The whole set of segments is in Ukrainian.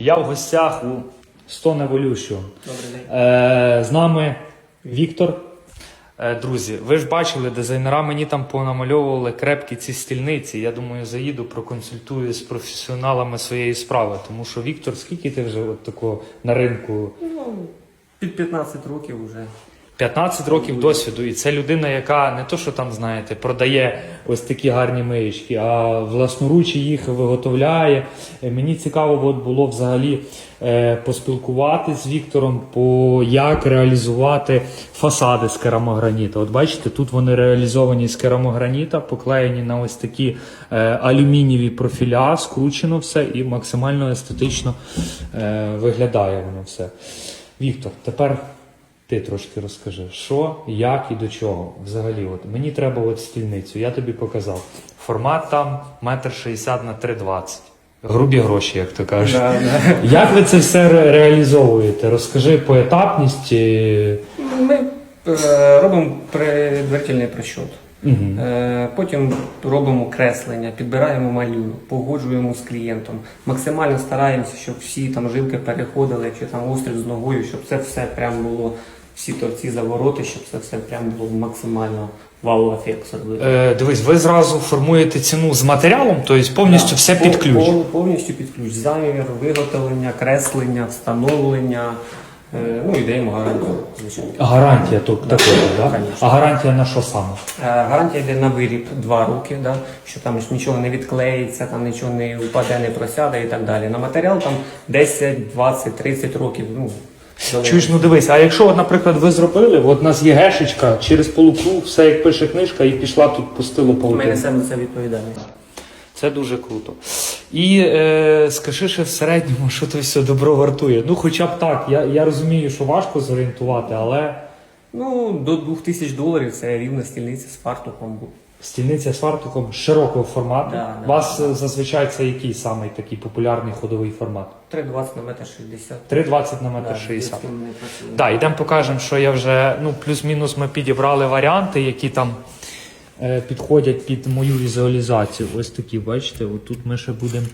Я в гостях у Stone Evolution. Добрий день. Е, з нами Віктор. Е, друзі, ви ж бачили, дизайнера мені там понамальовували крепкі ці стільниці. Я думаю, заїду, проконсультую з професіоналами своєї справи. Тому що Віктор, скільки ти вже от такого на ринку? Ну, під 15 років вже. 15 років досвіду, і це людина, яка не то, що там знаєте, продає ось такі гарні миючки, а власноруч їх виготовляє. Е, Мені цікаво було взагалі е, поспілкуватися з Віктором, по як реалізувати фасади з керамограніта. От бачите, тут вони реалізовані з керамограніта, поклеєні на ось такі е, алюмінієві профіля, скручено все і максимально естетично виглядає воно все. Віктор, тепер ти трошки розкажи, що, як і до чого. Взагалі, от мені треба от стільницю, я тобі показав. Формат там метр шістдесят на 3,20. Грубі гроші, як то кажуть. Да, да. Як ви це все ре- реалізовуєте? Розкажи поетапність. е, Ми е, робимо предварительний просчет. Мгм. Е, Потім робимо креслення, підбираємо малюнок, погоджуємо з клієнтом. Максимально стараємося, щоб всі там жилки переходили, якщо там острів з ногою, щоб це все прям було, всі торці завороти, щоб це все прям було максимально вау-ефект зробити. Е, дивись, ви зразу формуєте ціну з матеріалом, тобто повністю все Пов- під ключ. пов- Повністю під ключ. Замір, виготовлення, креслення, встановлення. е, Ну і даємо гарантію, звичайно. Гарантія то також, да? Конечно. А гарантія на що саме? Е, Гарантія йде на виріб 2 роки, да? що там ж нічого не відклеїться, там нічого не впаде, не просяде і так далі. На матеріал там 10, 20, 30 років. Ну. Чуєш, ну дивись, а якщо, от, наприклад, ви зробили, от у нас є гешечка, через полукруг, все як пише книжка, і пішла тут по стилу Ми паутина. несемо за це відповідальність. Це дуже круто. І е, скажи ще в середньому, що то все добро вартує. Ну, хоча б так, я, я розумію, що важко зорієнтувати, але Ну, до 2000 доларів це рівна стільниця з фартухом. буде. Стільниця з фартуком широкого формату. Да, У да. вас е, зазвичай це який самий такий популярний ходовий формат? 3,20 на метр 60. 3,20 на метр Да, 60. з яким ми працюємо. Так, йдемо покажемо, що я вже ну, плюс-мінус ми підібрали варіанти, які там е, підходять під мою візуалізацію. Ось такі, бачите, отут ми ще будемо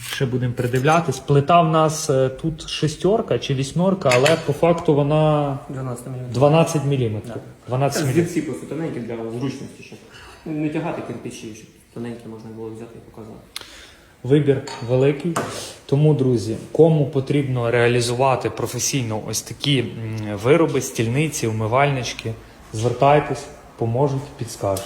ще будем придивлятись. Плита в нас е, тут шестерка чи вісьмерка, але по факту вона 12 мільйонів. 12 мм. Да. 12 Це мм. зірці просто тоненькі для зручності, щоб не тягати кирпичі, щоб тоненькі можна було взяти і показати. Вибір великий. Тому, друзі, кому потрібно реалізувати професійно ось такі м, вироби, стільниці, умивальнички, звертайтесь, поможуть, підскажуть.